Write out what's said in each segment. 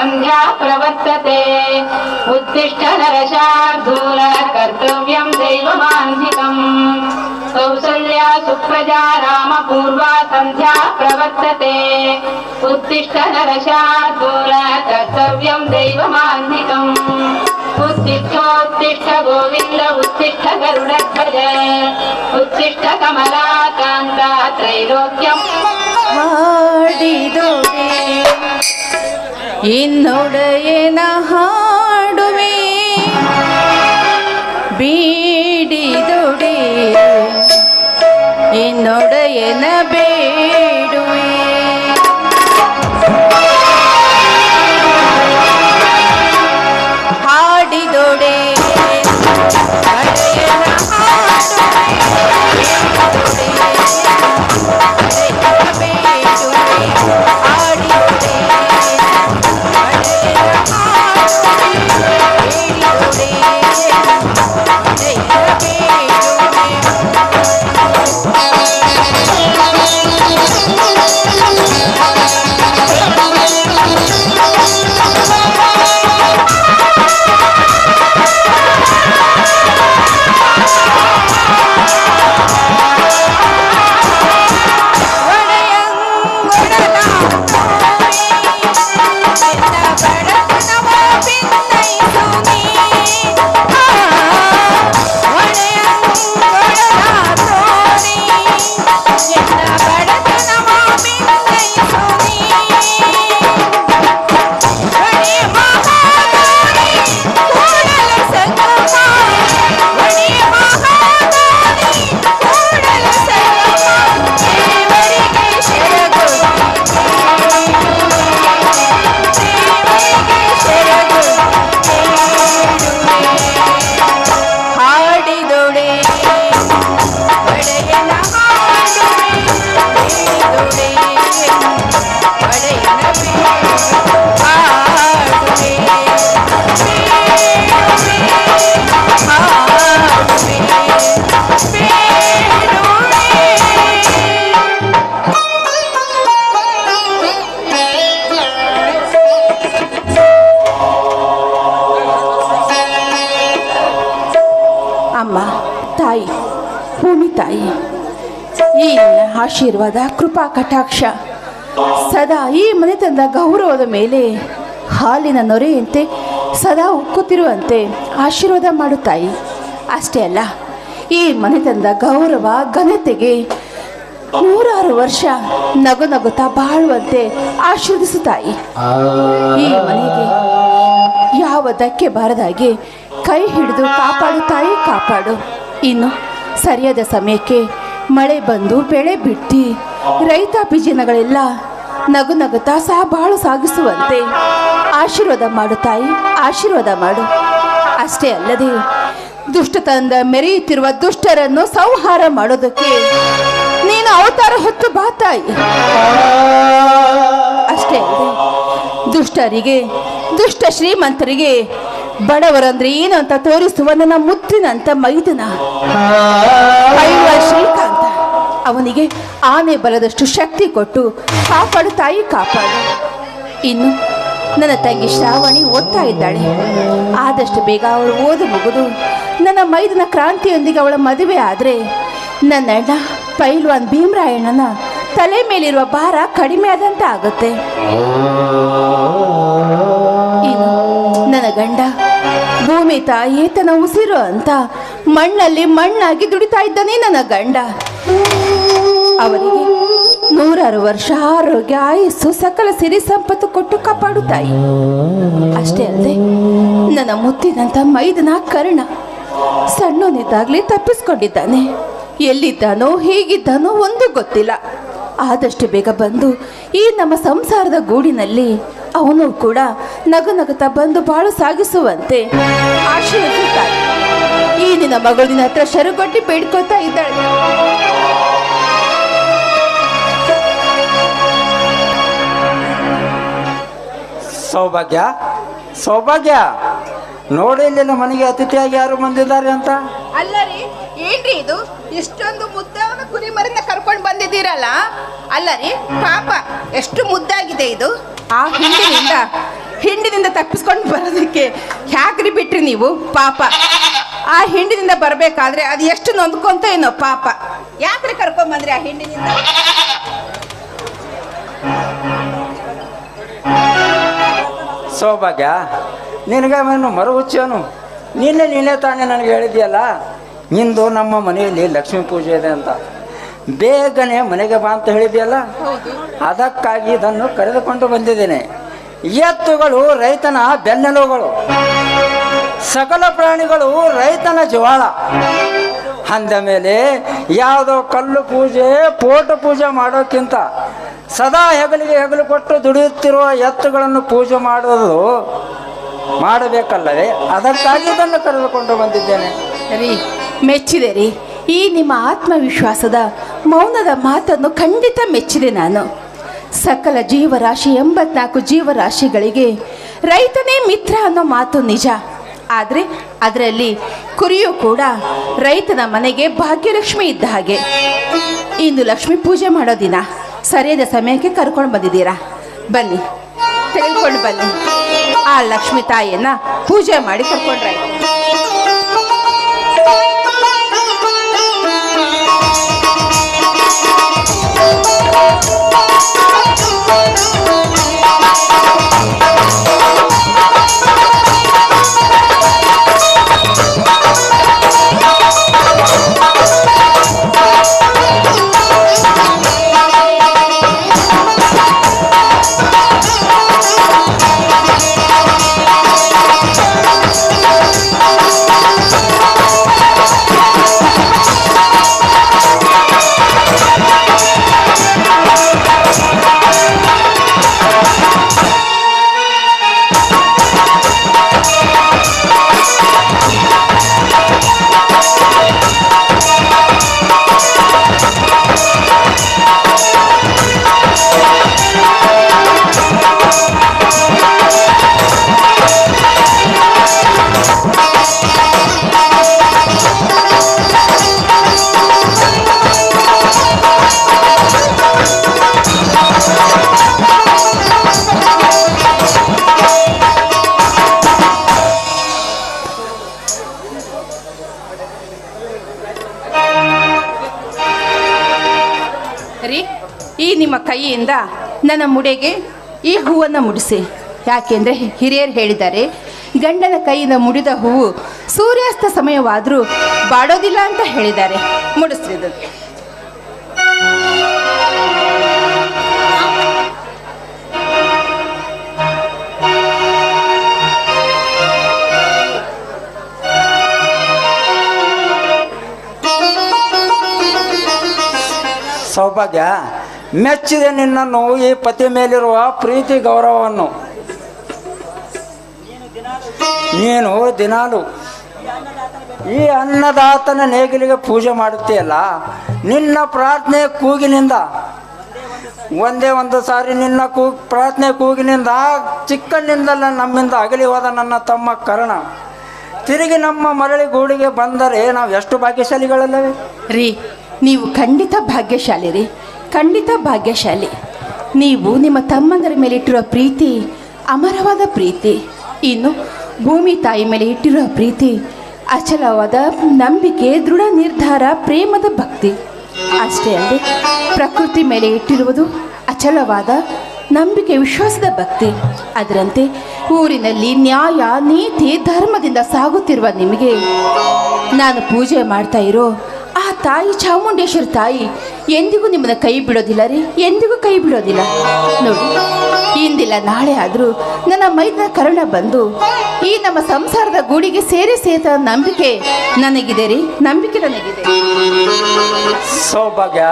సంధ్యా ప్రవర్తతే ఉత్తిష్ట నరశార్ధూల కర్తవ్యం దైవమాంధికం కౌసల్యా సుప్రజా రామ పూర్వా సంధ్యా ప్రవర్తతే ఉత్తిష్ట నరశార్ధూల కర్తవ్యం దైవమాంధికం ఉత్తిష్టోత్తిష్ట గోవింద ఉత్తిష్ట గరుడ ధ్వజ ఉత్తిష్ట కమలాకాంత త్రైలోక్యం వాడిదోడే ಇನ್ನೊಡೆಯನ ಹಾಡುವೆ. ಬೀಡಿದೊಡೆ ಇನ್ನೊಡೆಯನ ಬೇಡುವೆ ತಾಯಿ, ಭೂಮಿ ತಾಯಿ, ಈ ಆಶೀರ್ವಾದ, ಕೃಪಾ, ಕಟಾಕ್ಷ ಸದಾ ಈ ಮನೆ ತಂದ ಗೌರವದ ಮೇಲೆ ಹಾಲಿನ ನೊರೆಯಂತೆ ಸದಾ ಉಕ್ಕುತ್ತಿರುವಂತೆ ಆಶೀರ್ವಾದ ಮಾಡು ತಾಯಿ. ಅಷ್ಟೇ ಅಲ್ಲ, ಈ ಮನೆ ತಂದ ಗೌರವ, ಘನತೆಗೆ ನೂರಾರು ವರ್ಷ ನಗು ನಗುತ್ತಾ ಬಾಳುವಂತೆ ಆಶೀರ್ವದಿಸು ತಾಯಿ. ಈ ಮನೆಗೆ ಯಾವ ಧಕ್ಕೆ ಬಾರದಾಗೆ ಕೈ ಹಿಡಿದು ಕಾಪಾಡು ತಾಯಿ, ಕಾಪಾಡು. ಇನ್ನು ಸರಿಯಾದ ಸಮಯಕ್ಕೆ ಮಳೆ ಬಂದು ಬೆಳೆ ಬಿಟ್ಟು. ರೈತಾಪಿ ಜನಗಳೆಲ್ಲ ನಗು ನಗುತ್ತಾ ಸಹ ಬಾಳು ಸಾಗಿಸುವಂತೆ ಆಶೀರ್ವಾದ ಮಾಡು ತಾಯಿ, ಆಶೀರ್ವಾದ ಮಾಡು. ಅಷ್ಟೇ ಅಲ್ಲದೆ ದುಷ್ಟತನದ ಮೆರೆಯುತ್ತಿರುವ ದುಷ್ಟರನ್ನು ಸಂಹಾರ ಮಾಡೋದಕ್ಕೆ ನೀನು ಅವತಾರ ಹೊತ್ತು ಬಾ ತಾಯಿ. ಅಷ್ಟೇ ಅಲ್ಲದೆ ದುಷ್ಟರಿಗೆ, ದುಷ್ಟ ಶ್ರೀಮಂತರಿಗೆ ಬಡವರಂದ್ರೆ ಏನು ಅಂತ ತೋರಿಸುವ ನನ್ನ ಮುತ್ತಿನಂತ ಮೈದನ. ಶ್ರೀಕಾಂತ ಅವನಿಗೆ ಆನೆ ಬಲದಷ್ಟು ಶಕ್ತಿ ಕೊಟ್ಟು ಕಾಪಾಡು ತಾಯಿ ಕಾಪಾಡು. ಇನ್ನು ನನ್ನ ತಂಗಿ ಶ್ರಾವಣಿ ಓದ್ತಾ ಇದ್ದಾಳೆ. ಆದಷ್ಟು ಬೇಗ ಅವಳು ಓದು ಮುಗಿದು ನನ್ನ ಮೈದನ ಕ್ರಾಂತಿಯೊಂದಿಗೆ ಅವಳ ಮದುವೆ ಆದರೆ ನನ್ನ ಅಣ್ಣ ಪೈಲ್ವಾನ್ ಭೀಮರಾಯಣ್ಣನ ತಲೆ ಮೇಲಿರುವ ಭಾರ ಕಡಿಮೆ ಆದಂತ ಆಗುತ್ತೆ ಇನ್ನು ನನ್ನ ಗಂಡ ಭೂಮಿ ತಾಯಿ ತನ್ನ ಉಸಿರು ಅಂತ. ಮಣ್ಣಲ್ಲಿ ಮಣ್ಣಾಗಿ ದುಡಿತಾ ಇದ್ದಾನೆ ನನ್ನ ಗಂಡ. ಅವರಿಗೆ ನೂರಾರು ವರ್ಷ ಆರೋಗ್ಯ, ಆಯಸ್ಸು, ಸಕಲ ಸಿರಿ ಸಂಪತ್ತು ಕೊಟ್ಟು ಕಾಪಾಡು ತಾಯಿ. ಅಷ್ಟೇ ಅಲ್ಲದೆ ನನ್ನ ಮುತ್ತಿನಂತ ಮೈದನ ಕರ್ಣ ಸಣ್ಣನಿದ್ದಾಗಲೇ ತಪ್ಪಿಸ್ಕೊಂಡಿದ್ದಾನೆ. ಎಲ್ಲಿದ್ದಾನೋ, ಹೇಗಿದ್ದಾನೋ ಒಂದು ಗೊತ್ತಿಲ್ಲ. ಆದಷ್ಟು ಬೇಗ ಬಂದು ಈ ನಮ್ಮ ಸಂಸಾರದ ಗೂಡಿನಲ್ಲಿ ಅವನು ಕೂಡ ನಗು ನಗುತ್ತಾ ಬಂದು ಬಾಳು ಸಾಗಿಸುವಂತೆ ಆಶೀರ್ವದಿಸುತ್ತಾರೆ ಈ ನಿನ್ನ ಮಗಳು ನಿನ್ನ ಹತ್ರ ಶರುಗೊಟ್ಟಿ ಬೇಡ್ಕೋತಾ ಇದ್ದಾಳೆ. ಸೌಭಾಗ್ಯ ಸೌಭಾಗ್ಯ. ನೋಡಿ ಇಲ್ಲಿ ನಮ್ಮ ಮನೆಗೆ ಅತಿಥಿಯಾಗಿ ಯಾರು ಬಂದಿದ್ದಾರೆ ಅಂತ? ಅಲ್ಲ ರೀ ಏನ್ರಿ ಇದು? ಇಷ್ಟೊಂದು ಮರಿನ ಕರ್ಕೊಂಡು ಅಲ್ಲ ರೀ ಪಾಪ, ಎಷ್ಟು ಮುದ್ದಾಗಿದೆ ಇದು. ಆ ಹಿಂಡಿನಿಂದ ಹಿಂಡಿನಿಂದ ತಪ್ಪಿಸ್ಕೊಂಡು ಬರೋದಕ್ಕೆ ಯಾಕ್ರಿ ಬಿಟ್ರಿ ನೀವು, ಪಾಪ. ಆ ಹಿಂಡಿನಿಂದ ಬರಬೇಕಾದ್ರೆ ಅದು ಎಷ್ಟು ನೊಂದ್ಕೊಂತ ಏನೋ ಪಾಪ. ಯಾಕ್ರಿ ಕರ್ಕೊಂಬಂದ್ರಿ ಆ ಹಿಂಡಿನಿಂದ? ಸೌಭಾಗ್ಯ ನಿನಗೆ ಅವನು ಮರುಹುಚ್ಚವನು ನಿನ್ನೆ ನೀನೇ ತಾನೇ ನನಗೆ ಹೇಳಿದ್ಯಲ್ಲ? ನಿಂದು ನಮ್ಮ ಮನೆಯಲ್ಲಿ ಲಕ್ಷ್ಮೀ ಪೂಜೆ ಇದೆ ಅಂತ. ಬೇಗನೆ ಮನೆಗೆ ಬಾ ಅಂತ ಹೇಳಿದೆಯಲ್ಲ? ಅದಕ್ಕಾಗಿ ಇದನ್ನು ಕರೆದುಕೊಂಡು ಬಂದಿದ್ದೇನೆ. ಎತ್ತುಗಳು ರೈತನ ಬೆನ್ನೆಲುಗಳು ಸಕಲ ಪ್ರಾಣಿಗಳು ರೈತನ ಜವಾಳ. ಅಂದ ಮೇಲೆ ಯಾವುದೋ ಕಲ್ಲು ಪೂಜೆ ಪೋಟು ಪೂಜೆ ಮಾಡೋಕ್ಕಿಂತ ಸದಾ ಹೆಗಲಿಗೆ ಹೆಗಲು ಕೊಟ್ಟು ದುಡಿಯುತ್ತಿರುವ ಎತ್ತುಗಳನ್ನು ಪೂಜೆ ಮಾಡೋದು ಮಾಡಬೇಕಲ್ಲವೇ? ಅದಕ್ಕಾಗಿ ಇದನ್ನು ಕರೆದುಕೊಂಡು ಬಂದಿದ್ದೇನೆ. ರೀ ಮೆಚ್ಚಿದೆ ರೀ. ಈ ನಿಮ್ಮ ಆತ್ಮವಿಶ್ವಾಸದ ಮೌನದ ಮಾತನ್ನು ಖಂಡಿತ ಮೆಚ್ಚಿದೆ ನಾನು. ಸಕಲ ಜೀವರಾಶಿ ಎಂಬತ್ನಾಲ್ಕು ಜೀವರಾಶಿಗಳಿಗೆ ರೈತನೇ ಮಿತ್ರ ಅನ್ನೋ ಮಾತು ನಿಜ. ಆದರೆ ಅದರಲ್ಲಿ ಕುರಿಯೂ ಕೂಡ ರೈತನ ಮನೆಗೆ ಭಾಗ್ಯಲಕ್ಷ್ಮಿ ಇದ್ದ ಹಾಗೆ. ಇಂದು ಲಕ್ಷ್ಮಿ ಪೂಜೆ ಮಾಡೋ ದಿನ. ಸರಿಯಾದ ಸಮಯಕ್ಕೆ ಕರ್ಕೊಂಡು ಬಂದಿದ್ದೀರಾ? ಬನ್ನಿ ತೆಗೆದುಕೊಂಡು ಬನ್ನಿ. ಆ ಲಕ್ಷ್ಮಿ ತಾಯಿಯನ್ನು ಪೂಜೆ ಮಾಡಿ ಕರ್ಕೊಂಡ್ರಾಯ್ತು ರೀ ನನ್ನ ಮುಡೆಗೆ ಈ ಹೂವನ್ನು ಮುಡಿಸಿ. ಯಾಕೆಂದರೆ ಹಿರಿಯರು ಹೇಳಿದ್ದಾರೆ, ಗಂಡನ ಕೈಯಿಂದ ಮುಡಿದ ಹೂವು ಸೂರ್ಯಾಸ್ತ ಸಮಯವಾದರೂ ಬಾಡೋದಿಲ್ಲ ಅಂತ ಹೇಳಿದ್ದಾರೆ. ಮುಡಿಸಿದ ಸೌಭಾಗ್ಯ ಮೆಚ್ಚಿದೆ ನಿನ್ನನ್ನು ಈ ಪತಿ ಮೇಲಿರುವ ಪ್ರೀತಿ ಗೌರವವನ್ನು. ನೀನು ದಿನಾಲು ಈ ಅನ್ನದಾತನ ನೇಗಿಲಿಗೆ ಪೂಜೆ ಮಾಡುತ್ತೀಯಲ್ಲ, ನಿನ್ನ ಪ್ರಾರ್ಥನೆ ಕೂಗಿನಿಂದ, ಒಂದೇ ಒಂದು ಸಾರಿ ನಿನ್ನ ಕೂ, ಪ್ರಾರ್ಥನೆ ಕೂಗಿನಿಂದ, ಚಿಕ್ಕನಿಂದಲ್ಲ ನಮ್ಮಿಂದ ಅಗಲಿ ಹೋದ ನನ್ನ ತಮ್ಮ ಕರ್ಣ. ತಿರುಗಿ ನಮ್ಮ ಮರಳಿ ಗೂಡಿಗೆ ಬಂದರೆ ನಾವು ಎಷ್ಟು ಭಾಗ್ಯಶಾಲಿಗಳಲ್ಲವೇ? ರೀ, ನೀವು ಖಂಡಿತ ಭಾಗ್ಯಶಾಲಿ ರೀ ಖಂಡಿತ ಭಾಗ್ಯಶಾಲಿ. ನೀವು ನಿಮ್ಮ ತಮ್ಮಂದರ ಮೇಲೆ ಇಟ್ಟಿರುವ ಪ್ರೀತಿ, ಅಮರವಾದ ಪ್ರೀತಿ, ಇನ್ನು ಭೂಮಿ ತಾಯಿ ಮೇಲೆ ಇಟ್ಟಿರುವ ಪ್ರೀತಿ, ಅಚಲವಾದ ನಂಬಿಕೆ, ದೃಢ ನಿರ್ಧಾರ, ಪ್ರೇಮದ ಭಕ್ತಿ. ಅಷ್ಟೇ ಅಲ್ಲದೆ ಪ್ರಕೃತಿ ಮೇಲೆ ಇಟ್ಟಿರುವುದು ಅಚಲವಾದ ನಂಬಿಕೆ, ವಿಶ್ವಾಸದ ಭಕ್ತಿ. ಅದರಂತೆ ಊರಿನಲ್ಲಿ ನ್ಯಾಯ, ನೀತಿ, ಧರ್ಮದಿಂದ ಸಾಗುತ್ತಿರುವ ನಿಮಗೆ ನಾನು ಪೂಜೆ ಮಾಡ್ತಾ ಇರೋ ತಾಯಿ, ಚಾಮುಂಡೇಶ್ವರಿ ತಾಯಿ, ಎಂದಿಗೂ ನಿಮ್ಮನ್ನ ಕೈ ಬಿಡೋದಿಲ್ಲ ರೀ, ಎಂದಿಗೂ ಕೈ ಬಿಡೋದಿಲ್ಲ. ನೋಡಿ, ಇಂದಿಲ್ಲ, ನಾಳೆ ಆದರೂ ನನ್ನ ಮೈದ ಕರುಣ ಬಂದು ಈ ನಮ್ಮ ಸಂಸಾರದ ಗೂಡಿಗೆ ಸೇರಿ ಸೇತ ನಂಬಿಕೆ ನನಗಿದೆ ರೀ, ನಂಬಿಕೆ ನನಗಿದೆ. ಸೌಭಾಗ್ಯ,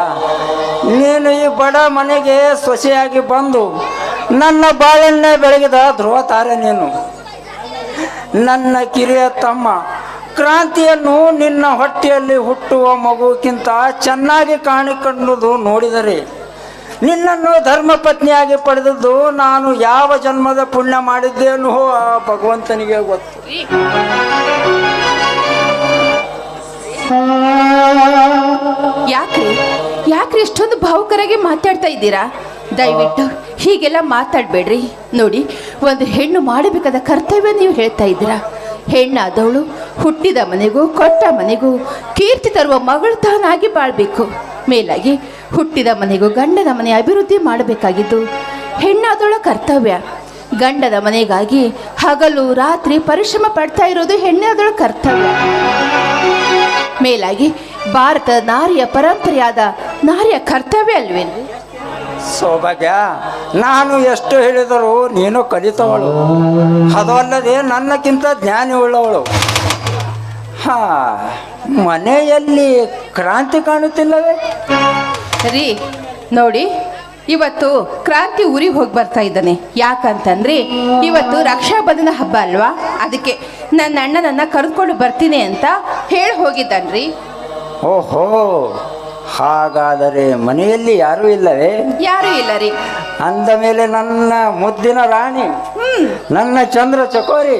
ನೀನು ಈ ಬಡ ಮನೆಗೆ ಸೊಸೆಯಾಗಿ ಬಂದು ನನ್ನ ಬಾಳನ್ನೇ ಬೆಳಗಿದ ಧ್ರುವ ತಾರೆ ನೀನು. ನನ್ನ ಕಿರಿಯ ತಮ್ಮ ಕ್ರಾಂತಿಯನ್ನು ನಿನ್ನ ಹೊಟ್ಟೆಯಲ್ಲಿ ಹುಟ್ಟುವ ಮಗುಕ್ಕಿಂತ ಚೆನ್ನಾಗಿ ಕಾಣಿಕೊಂಡುದು ನೋಡಿದರೆ, ನಿನ್ನನ್ನು ಧರ್ಮಪತ್ನಿಯಾಗಿ ಪಡೆದದ್ದು ನಾನು ಯಾವ ಜನ್ಮದ ಪುಣ್ಯ ಮಾಡಿದ್ದೇನೋ ಆ ಭಗವಂತನಿಗೆ ಗೊತ್ತು. ಯಾಕ್ರಿ? ಯಾಕ್ರಿ ಇಷ್ಟೊಂದು ಭಾವುಕರಾಗಿ ಮಾತಾಡ್ತಾ ಇದ್ದೀರಾ? ದಯವಿಟ್ಟು ಹೀಗೆಲ್ಲ ಮಾತಾಡಬೇಡ್ರಿ. ನೋಡಿ, ಒಂದು ಹೆಣ್ಣು ಮಾಡಬೇಕಾದ ಕರ್ತವ್ಯ ನೀವು ಹೇಳ್ತಾ ಇದ್ದೀರಾ. ಹೆಣ್ಣಾದವಳು, ಹುಟ್ಟಿದ ಮನೆಗೂ, ಕೊಟ್ಟ ಮನೆಗೂ, ಕೀರ್ತಿ ತರುವ ಮಗಳು ತಾನಾಗಿ ಬಾಳ್ಬೇಕು. ಮೇಲಾಗಿ ಹುಟ್ಟಿದ ಮನೆಗೂ ಗಂಡನ ಮನೆ ಅಭಿವೃದ್ಧಿ ಮಾಡಬೇಕಾಗಿದ್ದು, ಹೆಣ್ಣಾದವಳ ಕರ್ತವ್ಯ. ಗಂಡದ ಮನೆಗಾಗಿ ಹಗಲು, ರಾತ್ರಿ ಪರಿಶ್ರಮ ಪಡ್ತಾ ಇರೋದು ಹೆಣ್ಣಾದವಳ ಕರ್ತವ್ಯ. ಮೇಲಾಗಿ ಭಾರತ ನಾರಿಯ ಪರಂಪರೆಯಾದ ನಾರಿಯ ಕರ್ತವ್ಯ ಅಲ್ವೇನ್ರಿ ಸೌಭಾಗ್ಯ. ನಾನು ಎಷ್ಟು ಹೇಳಿದರೂ ನೀನು ಕಲಿತವಳು. ಅದಲ್ಲದೆ ನನ್ನಕ್ಕಿಂತ ಜ್ಞಾನಿ ಉಳ್ಳವಳು ಹಾ ಮನೆಯಲ್ಲಿ ಕ್ರಾಂತಿ ಕಾಣುತ್ತಿಲ್ಲವೇ? ಸರಿ ನೋಡಿ ಇವತ್ತು ಕ್ರಾಂತಿ ಊರಿಗೆ ಹೋಗಿ ಬರ್ತಾ ಇದ್ದಾನೆ. ಯಾಕಂತಂದ್ರೆ ಇವತ್ತು ರಕ್ಷಾಬಂಧನ ಹಬ್ಬ ಅಲ್ವಾ? ಅದಕ್ಕೆ ನನ್ನ ಅಣ್ಣನನ್ನ ಕರೆದುಕೊಂಡು ಬರ್ತೀನಿ ಅಂತ ಹೇಳಿ ಹೋಗಿದ್ದಾನ್ರಿ. ಓಹೋ ಹಾಗಾದರೆ ಮನೆಯಲ್ಲಿ ಯಾರೂ ಇಲ್ಲವೇ? ಯಾರು ಇಲ್ಲ ರೀ. ಅಂದ ಮೇಲೆ ನನ್ನ ಮುದ್ದಿನ ರಾಣಿ ನನ್ನ ಚಂದ್ರ ಚಕೋರಿ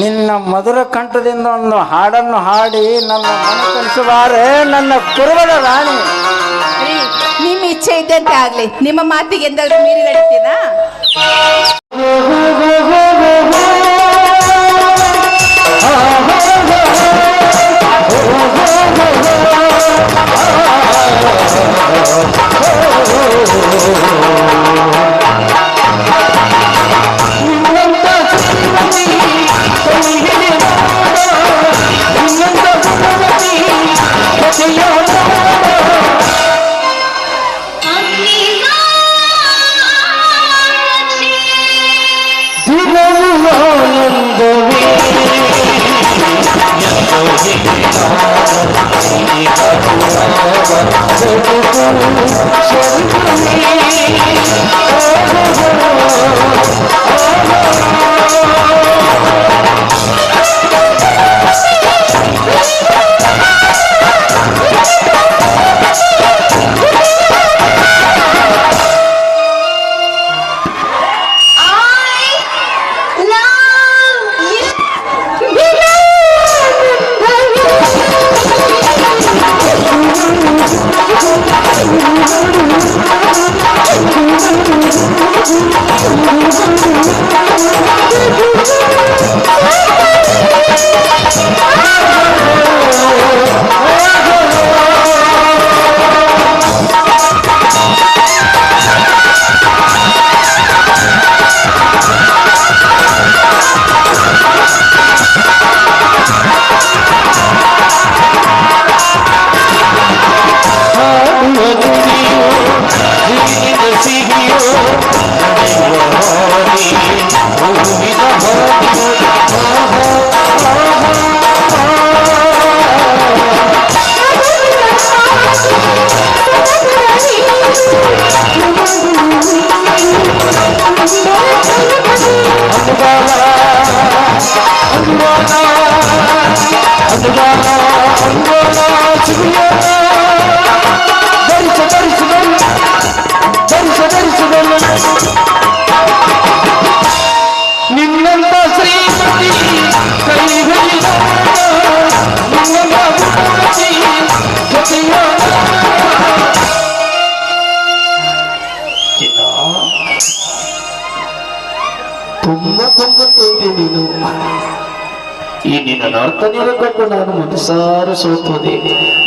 ನಿನ್ನ ಮಧುರ ಕಂಠದಿಂದ ಒಂದು ಹಾಡನ್ನು ಹಾಡಿ ನನ್ನ ಮನ ಕಲಿಸಬಾರೆ ನನ್ನ ಕುರುಬದ ರಾಣಿ. ರೀ ನಿಮ್ಮ ಇಚ್ಛೆ ಇದ್ದಂತೆ ಆಗ್ಲಿ. ನಿಮ್ಮ ಮಾತಿಗೆ ಎಂದಾದ್ರೂ ಮೀರಿ ನಡೀತೀನಾ ಸೋತೋದೆ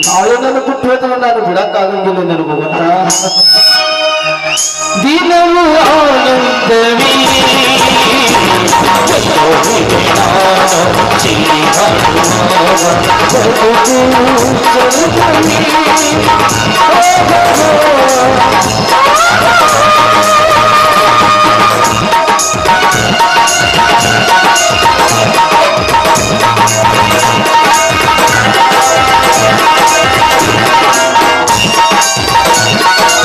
ನಾಳೆ ನನ್ನ ಬಿಟ್ಟು ಹೋದ್ರೆ ನಾನು ಬಿಡಕ್ಕಾಗಂಗಿಲ್ಲ ನನಗೂ ಗೊತ್ತಾ தினமு ஆனந்தமே Thank you.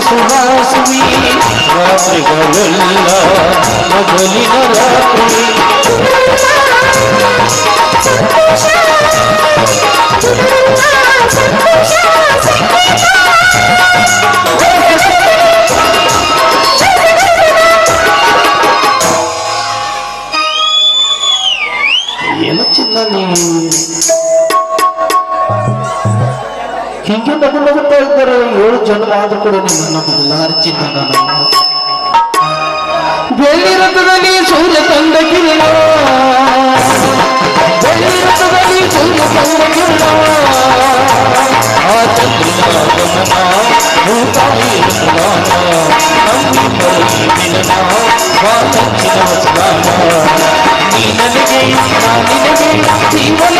ಸುವಾಸವಿ ರಾತ್ರಿಗಳೆಲ್ಲ ಮೊದಲಿನ ರಾತ್ರಿ ನೀ ఏమొచ్చిందని ఇంకెందుకు నవ్వుతారు ఏడు జన్మ ఆదుకుడు నన్ను పిల్లారిచ్చిందన్న వెళ్ళిరతుగని సూర్య తండకిరణ వెళ్ళిరతుగని సూర్య తండకిరణ ఆ చంద్రునా రూపాయి నమ్మి పరిగిన వా చంద్రునా నీ ననగే నా నినగే జీవన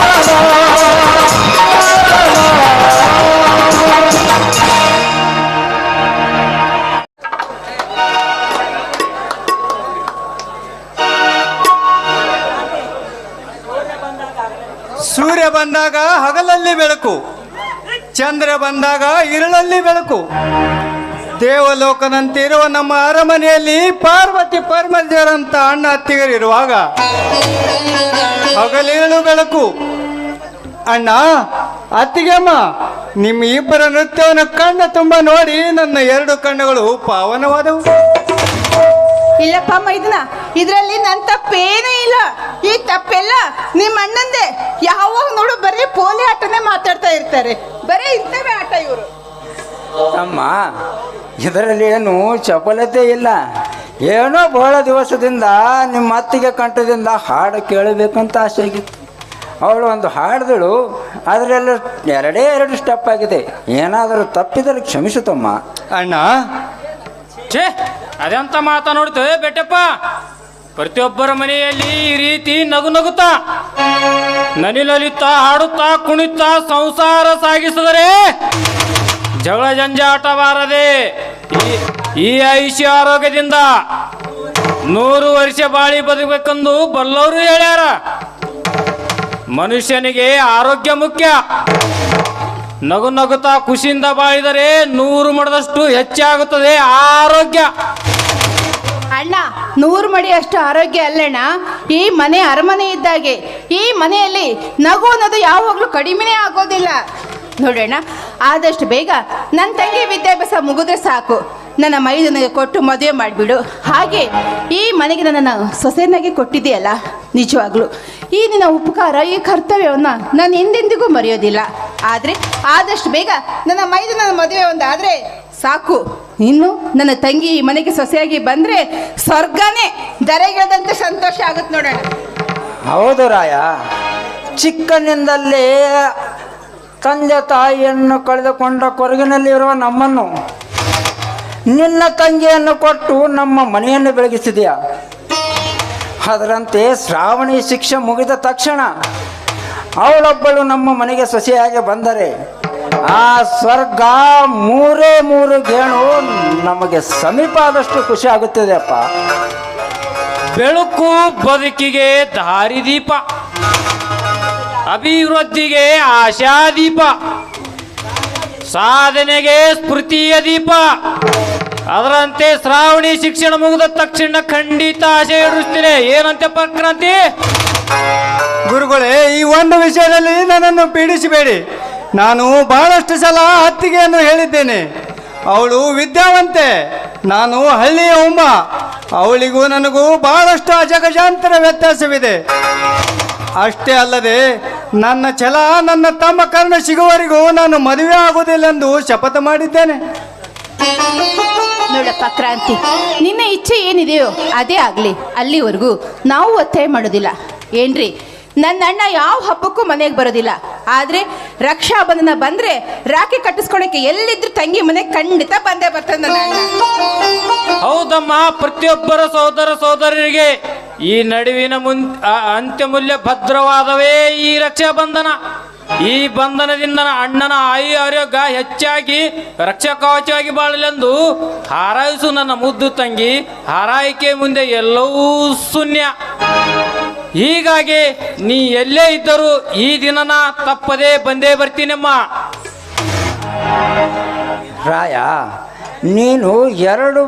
ಬಂದಾಗ ಹಗಲಲ್ಲಿ ಬೆಳಕು, ಚಂದ್ರ ಬಂದಾಗ ಇರುಳಲ್ಲಿ ಬೆಳಕು. ದೇವಲೋಕನಂತಿರುವ ನಮ್ಮ ಅರಮನೆಯಲ್ಲಿ ಪಾರ್ವತಿ ಪರಮೇಶ್ವರಂತ ಅಣ್ಣ ಅತ್ತಿಗರಿರುವಾಗ ಹಗಲಿರಳು ಬೆಳಕು. ಅಣ್ಣ, ಅತ್ತಿಗೆಮ್ಮ ನಿಮ್ಮ ಇಬ್ಬರ ನೃತ್ಯವನ್ನು ಕಣ್ಣ ತುಂಬ ನೋಡಿ ನನ್ನ ಎರಡು ಕಣ್ಣುಗಳು ಪಾವನವಾದವು. ಇಲ್ಲಪ್ಪ ಇದನ್ನ ಇದರಲ್ಲಿ ನನ್ನ ತಪ್ಪೇನೇ ಇಲ್ಲ. ಈ ತಪ್ಪೆಲ್ಲ ನಿಮ್ಮ ಅಣ್ಣಂದೆ ಯಾವಾಗ ನೋಡು ಬರೀ ಪೋಲಿ ಆಟನೇ ಮಾತಾಡ್ತಾ ಇರ್ತಾರೆ. ಬರೀ ಇಂಥವೇ ಆಟ ಇವರು. ಅಮ್ಮ ಇದರಲ್ಲಿ ಏನು ಚಪಲತೆ ಇಲ್ಲ. ಏನೋ ಬಹಳ ದಿವಸದಿಂದ ನಿಮ್ಮ ಅತ್ತಿಗೆ ಕಂಠದಿಂದ ಹಾಡು ಕೇಳಬೇಕಂತ ಆಸೆ ಆಗಿತ್ತು. ಅವಳು ಒಂದು ಹಾಡಿದಳು ಅದರೆಲ್ಲ ಎರಡೇ ಎರಡು ಸ್ಟೆಪ್ ಆಗಿದೆ. ಏನಾದರೂ ತಪ್ಪಿದರೆ ಕ್ಷಮಿಸುತ್ತಮ್ಮ ಅಣ್ಣ ಛೇ ಅದೆಂತ ಮಾತಾ ನೋಡ್ತೇವೆ ಬೆಟ್ಟಪ್ಪ. ಪ್ರತಿಯೊಬ್ಬರ ಮನೆಯಲ್ಲಿ ಈ ರೀತಿ ನಗು ನಗುತ್ತಾ ನಲಿನಲಿತಾ ಹಾಡುತ್ತಾ ಕುಣಿತಾ ಸಂಸಾರ ಸಾಗಿಸಿದರೆ ಜಗಳ ಜಂಜಾಟ ಬಾರದೆ ಈ- ಆಯುಷ್ಯ ಆರೋಗ್ಯದಿಂದ ನೂರು ವರ್ಷ ಬಾಳಿ ಬದುಕಬೇಕೆಂದು ಬಲ್ಲವರು ಹೇಳ್ಯಾರ. ಮನುಷ್ಯನಿಗೆ ಆರೋಗ್ಯ ಮುಖ್ಯ. ನಗು ನಗುತ್ತಾ ಖುಷಿಯಿಂದ ಬಾಳಿದರೆ ನೂರು ಮಡದಷ್ಟು ಹೆಚ್ಚಾಗುತ್ತದೆ ಆರೋಗ್ಯ. ಅಣ್ಣ, ನೂರು ಮಡಿ ಅಷ್ಟು ಆರೋಗ್ಯ ಅಲ್ಲಣ್ಣ. ಈ ಮನೆ ಅರಮನೆ ಇದ್ದಾಗೆ ಈ ಮನೆಯಲ್ಲಿ ನಗು ಅನ್ನೋದು ಯಾವಾಗಲೂ ಕಡಿಮೆನೇ ಆಗೋದಿಲ್ಲ. ನೋಡೋಣ ಆದಷ್ಟು ಬೇಗ ನನ್ನ ತಂಗಿ ವಿದ್ಯಾಭ್ಯಾಸ ಮುಗಿದ್ರೆ ಸಾಕು. ನನ್ನ ಮೈದನಿಗೆ ಕೊಟ್ಟು ಮದುವೆ ಮಾಡಿಬಿಡು. ಹಾಗೆ, ಈ ಮನೆಗೆ ನನ್ನ ಸೊಸೆನಾಗಿ ಕೊಟ್ಟಿದೆಯಲ್ಲ ನಿಜವಾಗ್ಲು. ಈ ನಿನ್ನ ಉಪಕಾರ, ಈ ಕರ್ತವ್ಯವನ್ನು ನಾನು ಹಿಂದೆಂದಿಗೂ ಮರೆಯೋದಿಲ್ಲ. ಆದರೆ ಆದಷ್ಟು ಬೇಗ ನನ್ನ ಮೈದನ ಮದುವೆ ಒಂದಾದರೆ ಸಾಕು. ಇನ್ನು ನನ್ನ ತಂಗಿ ಈ ಮನೆಗೆ ಸೊಸೆಯಾಗಿ ಬಂದರೆ ಸ್ವರ್ಗನೇ. ದರೆಗಿಳದಂತೆ ಸಂತೋಷ ಆಗುತ್ತೆ ನೋಡೋಣ. ಹೌದು ರಾಯ. ಚಿಕ್ಕನಿಂದಲ್ಲೇ ತಂದೆ ತಾಯಿಯನ್ನು ಕಳೆದುಕೊಂಡ ಕೊರಗಿನಲ್ಲಿರುವ ನಮ್ಮನ್ನು ನಿನ್ನ ತಂಗಿಯನ್ನು ಕೊಟ್ಟು ನಮ್ಮ ಮನೆಯನ್ನು ಬೆಳಗಿಸಿದೆಯಾ? ಅದರಂತೆ ಶ್ರಾವಣಿ ಶಿಕ್ಷೆ ಮುಗಿದ ತಕ್ಷಣ ಅವಳೊಬ್ಬಳು ನಮ್ಮ ಮನೆಗೆ ಸೊಸೆಯಾಗಿ ಬಂದರೆ ಆ ಸ್ವರ್ಗ ಮೂರೇ ಮೂರು ಗೇಣು ನಮಗೆ ಸಮೀಪ ಆದಷ್ಟು ಖುಷಿ ಆಗುತ್ತದೆ ಅಪ್ಪ. ಬೆಳಕು ಬದುಕಿಗೆ ದಾರಿದೀಪ, ಅಭಿವೃದ್ಧಿಗೆ ಆಶಾದೀಪ, ಸಾಧನೆಗೆ ಸ್ಮೃತಿಯ ದೀಪ. ಅದರಂತೆ ಶ್ರಾವಣಿ ಶಿಕ್ಷಣ ಮುಗಿದ ತಕ್ಷಣ ಖಂಡಿತ ಆಶೆ ಇಡಿಸ್ತೇನೆ ಏನಂತೆ ಕ್ರಾಂತಿ ಗುರುಗಳೇ, ಈ ಒಂದು ವಿಷಯದಲ್ಲಿ ನನ್ನನ್ನು ಪೀಡಿಸಬೇಡಿ. ನಾನು ಬಹಳಷ್ಟು ಸಲ ಅತ್ತಿಗೆಯನ್ನು ಹೇಳಿದ್ದೇನೆ. ಅವಳು ವಿದ್ಯಾವಂತೆ, ನಾನು ಹಳ್ಳಿಯ ಉಮ್ಮ ಅವಳಿಗೂ ನನಗೂ ಬಹಳಷ್ಟು ಅಜಗಜಾಂತರ ವ್ಯತ್ಯಾಸವಿದೆ. ಅಷ್ಟೇ ಅಲ್ಲದೆ, ನನ್ನ ಛಲ, ನನ್ನ ತಮ್ಮ ಕರ್ಣ ಸಿಗುವವರೆಗೂ ನಾನು ಮದುವೆ ಆಗುವುದಿಲ್ಲೆಂದು ಶಪಥ ಮಾಡಿದ್ದೇನೆ. ನೋಡಪ್ಪ ಕ್ರಾಂತಿ, ನಿನ್ನ ಇಚ್ಛೆ ಏನಿದೆಯೋ ಅದೇ ಆಗಲಿ. ಅಲ್ಲಿವರೆಗೂ ನಾವು ಒತ್ತಾಯ ಮಾಡೋದಿಲ್ಲ. ಏನ್ರಿ ನನ್ನ ಅಣ್ಣ ಯಾವ ಹಬ್ಬಕ್ಕೂ ಮನೆಗೆ ಬರೋದಿಲ್ಲ. ಆದ್ರೆ ರಕ್ಷಾ ಬಂಧನ ಬಂದ್ರೆ ರಾಖಿ ಕಟ್ಟಿಸ್ಕೊಳಕ್ಕೆ ಎಲ್ಲಿದ್ರು ತಂಗಿ ಮನೆ ಖಂಡಿತ ಬಂದೇ ಬರ್ತದೆ ನನ್ನ ಹೌದಮ್ಮ, ಪ್ರತಿಯೊಬ್ಬರ ಸಹೋದರ ಸಹೋದರರಿಗೆ ಈ ನಡುವಿನ ಮುನ್ ಅಂತ್ಯಮೂಲ್ಯ ಭದ್ರವಾದವೇ ಈ ರಕ್ಷಾ ಬಂಧನ. ಈ ಬಂಧನದಿಂದ ಅಣ್ಣನ ಆಯು ಆರೋಗ್ಯ ಹೆಚ್ಚಾಗಿ, ರಕ್ಷಾ ಕವಚವಾಗಿ ಬಾಳಲೆಂದು ಹಾರೈಸು ನನ್ನ ಮುದ್ದು ತಂಗಿ. ಹಾರಾಯಿಕೆ ಮುಂದೆ ಎಲ್ಲವೂ ಶೂನ್ಯ. ಹೀಗಾಗಿ ನೀ ಎಲ್ಲೇ ಇದ್ದರೂ ಈ ದಿನನ ತಪ್ಪದೇ ಬಂದೇ ಬರ್ತೀನಮ್ಮ. ರಾಯ ನೀನು ಎರಡು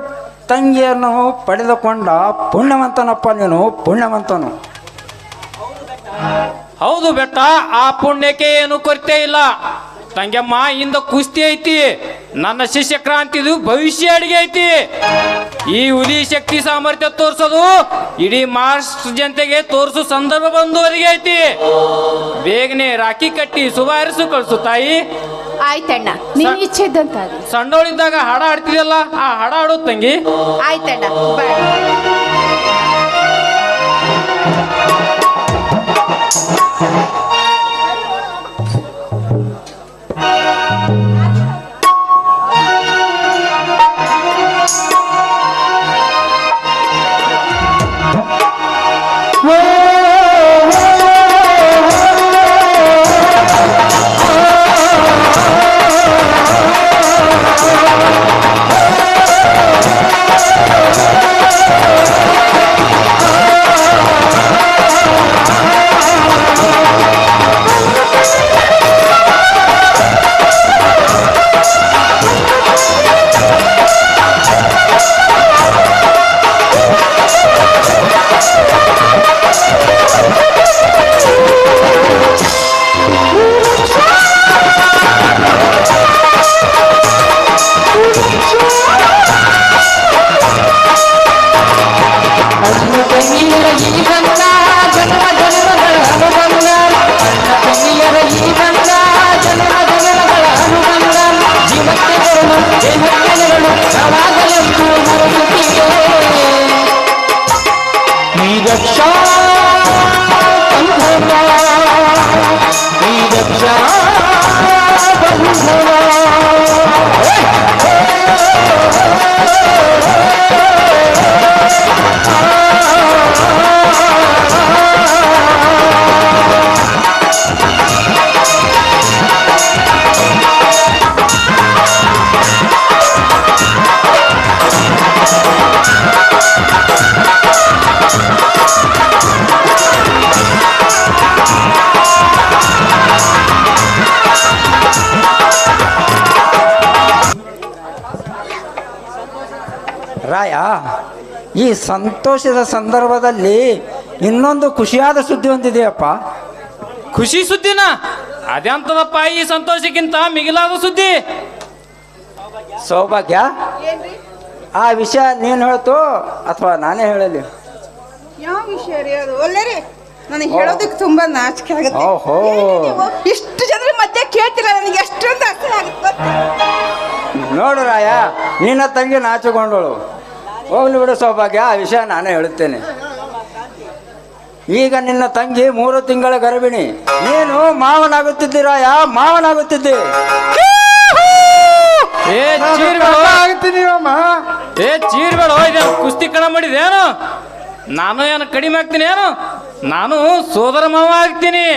ತಂಗಿಯನ್ನು ಪಡೆದುಕೊಂಡ ಪುಣ್ಯವಂತನಪ್ಪ ನೀನು ಪುಣ್ಯವಂತನು. ಹೌದು ಬೆಟ್ಟ ಆ ಪುಣ್ಯಕ್ಕೆ ಏನು ಕೊರತೆ ಇಲ್ಲ. ತಂಗಮ್ಮ ಇಂದ ಕುಸ್ತಿ ಐತಿ. ನನ್ನ ಶಿಷ್ಯ ಕ್ರಾಂತಿದು ಭವಿಷ್ಯ ಅಡಿಗೆ ಐತಿ. ಈ ಉದಿ ಶಕ್ತಿ ಸಾಮರ್ಥ್ಯ ತೋರಿಸೋದು ಇಡೀ ಮಹಾರಾಷ್ಟ್ರ ಜನತೆಗೆ ತೋರಿಸೋ ಸಂದರ್ಭ ಬಂದು ಒದಗಿ ಐತಿ. ಬೇಗನೆ ರಾಖಿ ಕಟ್ಟಿ ಸುಧಾರಿಸು ಕಳಿಸು ತಾಯಿ. ಆಯ್ತಣ್ಣ ನೀನ್ ಇಚ್ಛೆ ಇದ್ದಂತ ಆಗ್ಲಿ. ಸಣ್ಣವಳಿದ್ದಾಗ ಹಾಡ ಆಡ್ತಿದ್ಯಲ್ಲ ಆ ಹಾಡ ಆಡೋ ತಂಗಿ. ಆಯ್ತಣ್ಣ ಬಾಯ್. ಸಂತೋಷದ ಸಂದರ್ಭದಲ್ಲಿ ಇನ್ನೊಂದು ಖುಷಿಯಾದ ಸುದ್ದಿ ಹೊಂದಿದೆಯಪ್ಪ ಖುಷಿ ಸುದ್ದಿನ? ಅದೆಂತದಪ್ಪ ಈ ಸಂತೋಷಕ್ಕಿಂತ ಮಿಗಿಲಾದ ಸುದ್ದಿ. ಸೌಭಾಗ್ಯ? ಆ ವಿಷಯ ನೀನು ಹೇಳ್ತು ಅಥವಾ ನಾನೇ ಹೇಳಲಿ? ಯಾವ ವಿಷಯ ರೀ ಅದು? ಒಳ್ಳೆ ರೀ. ನನಗೆ ಹೇಳೋದಕ್ಕೆ ತುಂಬಾ ನಾಚಿಕೆ ಆಗುತ್ತೆ. ಓಹೋ. ಇಷ್ಟು ಜನರ ಮಧ್ಯೆ ಕೇಳ್ತಿಲ್ಲ ನನಗೆ ಎಷ್ಟೊಂದು ಅರ್ಥ ಆಗುತ್ತೆ ನೋಡು ರಾಯ ನಿನ್ನ ತಂಗಿ ನಾಚಿಕೊಂಡಳು. ಹೋಗ್ಲಿ ಬಿಡು ಸೌಭಾಗ್ಯ ಆ ವಿಷಯ ನಾನೇ ಹೇಳುತ್ತೇನೆ ಈಗ ನಿನ್ನ ತಂಗಿ ಮೂರು ತಿಂಗಳ ಗರ್ಭಿಣಿ. ನೀನು ಮಾವನಾಗುತ್ತಿದ್ದೀರಾಯ? ಮಾವನಾಗುತ್ತಿದ್ದೆ? ಮಾವನಾಗುತ್ತಿದ್ದಿ ಏ ಚೀರ್ಗಳು. ಆಗ್ತೀನಿ ಅಮ್ಮ ಏ ಚೀರ್ಗಳು ಇದೇನು ಕುಸ್ತಿ ಕಣ ಮಾಡಿದೇನು ನಾನು ಏನು ಕಡಿಮೆ ಆಗ್ತೀನಿ ಏನು? ನಾನು ಸೋದರ ಮಾವ ಆಗ್ತೀನಿ.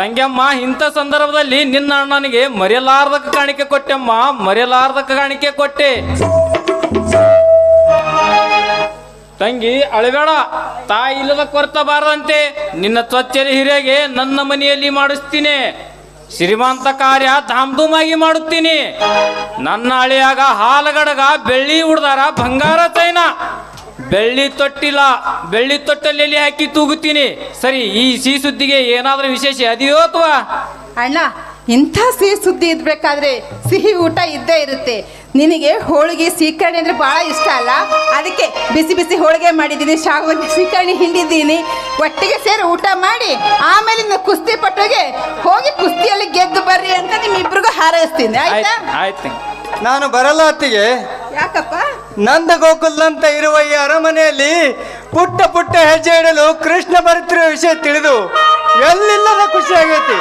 ತಂಗ್ಯಮ್ಮ ಇಂಥ ಸಂದರ್ಭದಲ್ಲಿ ನಿನ್ನ ಅಣ್ಣನಿಗೆ ಮರೆಯಲಾರ್ದಕ್ಕ ಕಾಣಿಕೆ ಕೊಟ್ಟೆಮ್ಮ ಮರೆಯಲಾರ್ದಕ್ಕ ಕಾಣಿಕೆ ಕೊಟ್ಟೆ. ತಂಗಿ, ಅಳಬೇಡ. ತಾಯಿ ಇಲ್ಲದ ಕೊರತ ಬಾರದಂತೆ ನಿನ್ನ ತ್ವಚ್ಚರಿ ಹಿರಿಯಗೆ ನನ್ನ ಮನೆಯಲ್ಲಿ ಮಾಡಿಸ್ತೀನಿ. ಶ್ರೀಮಂತ ಕಾರ್ಯ ಧಾಮ್ಧೂಮಾಗಿ ಮಾಡುತ್ತೀನಿ. ನನ್ನ ಹಳೆಯಾಗ ಹಾಲಗಡಗ ಬೆಳ್ಳಿ ಉಡ್ದಾರ ಬಂಗಾರ ಚೈನ. ಬೆಳ್ಳಿ ತೊಟ್ಟಿಲ್ಲ ಬೆಳ್ಳಿ ತೊಟ್ಟಲ್ಲಿ ಹಾಕಿ ತೂಗುತ್ತೀನಿ. ಸರಿ, ಈ ಸಿಹಿ ಸುದ್ದಿಗೆ ಏನಾದರೂ ವಿಶೇಷ ಅದಿಯೋ ಅಥವಾ? ಅಣ್ಣ, ಇಂಥ ಸಿಹಿ ಸುದ್ದಿ ಇದ್ಬೇಕಾದ್ರೆ ಸಿಹಿ ಊಟ ಇದ್ದೇ ಇರುತ್ತೆ. ನಿನಗೆ ಹೋಳಿಗೆ ಸೀಕರ್ಣಿ ಅಂದರೆ ಭಾಳ ಇಷ್ಟ ಅಲ್ಲ? ಅದಕ್ಕೆ ಬಿಸಿ ಬಿಸಿ ಹೋಳಿಗೆ ಮಾಡಿದ್ದೀನಿ ಶಾವಿಗೆ ಸೀಕರ್ಣಿ ಹಿಂಡಿದ್ದೀನಿ. ಒಟ್ಟಿಗೆ ಸೇರಿ ಊಟ ಮಾಡಿ ಆಮೇಲೆ ನಾನು ಕುಸ್ತಿ ಪಟ್ಟೋಗೆ ಹೋಗಿ ಕುಸ್ತಿಯಲ್ಲಿ ಗೆದ್ದು ಬರ್ರಿ ಅಂತ ನಿಮ್ಮಿಬ್ರಿಗೂ ಹಾರೈಸ್ತೀನಿ ಆಯ್ತಾ? ಆಯ್ತು ಆಯ್ತು ನಾನು ಬರಲ್ಲ ಅತ್ತಿಗೆ ಯಾಕಪ್ಪ? ನಂದ ಗೋಕುಲ್ ಅಂತ ಇರುವ ಈ ಅರಮನೆಯಲ್ಲಿ ಪುಟ್ಟ ಪುಟ್ಟ ಹೆಜ್ಜೆ ಇಡಲು ಕೃಷ್ಣ ಬರುತ್ತಿರುವ ವಿಷಯ ತಿಳಿದು ಎಲ್ಲಿಲ್ಲದ ಖುಷಿ ಆಗೈತಿ?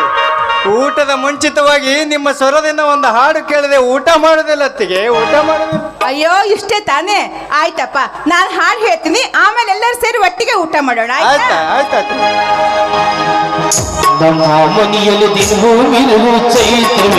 ಊಟದ ಮುಂಚಿತವಾಗಿ ನಿಮ್ಮ ಸ್ವರದಿಂದ ಒಂದು ಹಾಡು ಕೇಳಿದೆ ಊಟ ಮಾಡೋದಿಲ್ಲ ಅತ್ತಿಗೆ ಊಟ ಮಾಡೋದಿಲ್ಲ ಅಯ್ಯೋ ಇಷ್ಟೇ ತಾನೇ. ಆಯ್ತಪ್ಪ ನಾನು ಹಾಡು ಹೇಳ್ತೀನಿ ಆಮೇಲೆ ಎಲ್ಲರೂ ಸೇರಿ ಒಟ್ಟಿಗೆ ಊಟ ಮಾಡೋಣ ಆಯ್ತಾ? ಆಯ್ತಾ ಆಯ್ತಾಯ್ತು. ನಮ್ಮ ಮನೆಯಲ್ಲಿ ದಿನವೂ ಇರುವು ಚೈತ್ರವೇ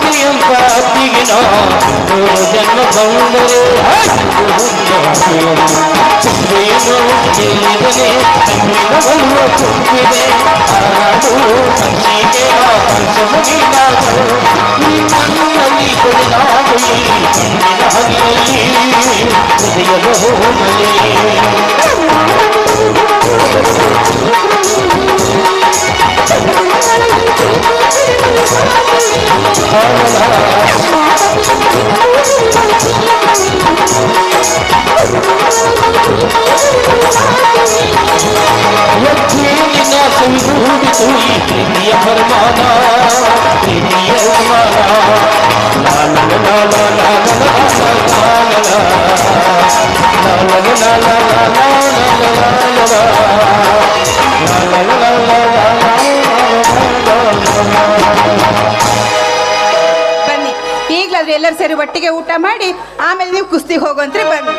పాపియం పాపిగినో జన్మ సౌందరే పంచముగి నాకు ನಿನ್ನ ಸಂಗೂಡಿತು ಈ ಪ್ರೀತಿಯ ಪರಮಾನ ಈಗಲಾದ್ರೆ ಎಲ್ಲರೂ ಸೇರಿ ಒಟ್ಟಿಗೆ ಊಟ ಮಾಡಿ ಆಮೇಲೆ ನೀವು ಕುಸ್ತಿಗೆ ಹೋಗುವಂತ್ರಿ ಬನ್ನಿ.